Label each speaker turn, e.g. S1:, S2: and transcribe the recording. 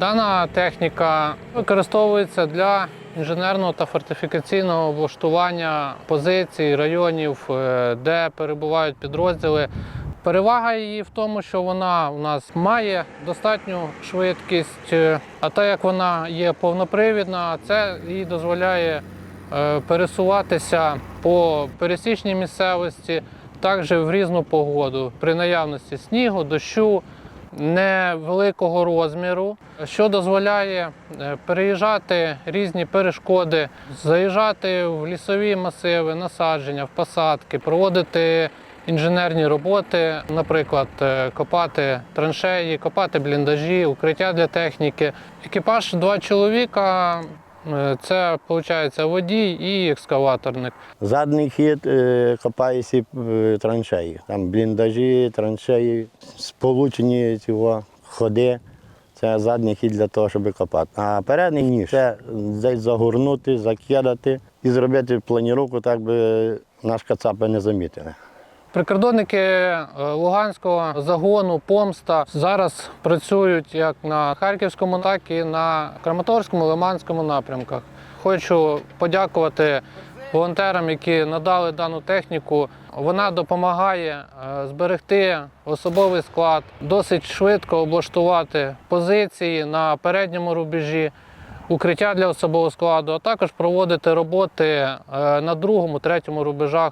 S1: Дана техніка використовується для інженерного та фортифікаційного облаштування позицій, районів, е, де перебувають підрозділи. Перевага її в тому, що вона у нас має достатню швидкість, е, а так як вона є повнопривідна, це їй дозволяє е, пересуватися по пересічній місцевості, також в різну погоду при наявності снігу, дощу, невеликого розміру, що дозволяє е, переїжджати різні перешкоди, заїжджати в лісові масиви, насадження, в посадки, проводити інженерні роботи, наприклад, е, копати траншеї, копати бліндажі, укриття для техніки. Екіпаж два чоловіка. Е, Це виходить водій і екскаваторник.
S2: Задній хід е, копає всі е, траншеї. Там бліндажі, траншеї, сполучені цього ходи. Це задній хід для того, щоб копати. А передній ніж це десь загорнути, закидати і зробити планіровку, так би наш кацапи не замітили.
S1: Прикордонники е, Луганського загону Помста зараз працюють як на Харківському, так і на Краматорському, Лиманському напрямках. Хочу подякувати волонтерам, які надали дану техніку. Вона допомагає е, зберегти особовий склад, досить швидко облаштувати позиції на передньому рубежі. Укриття для особового складу, а також проводити роботи е, на другому, третьому рубежах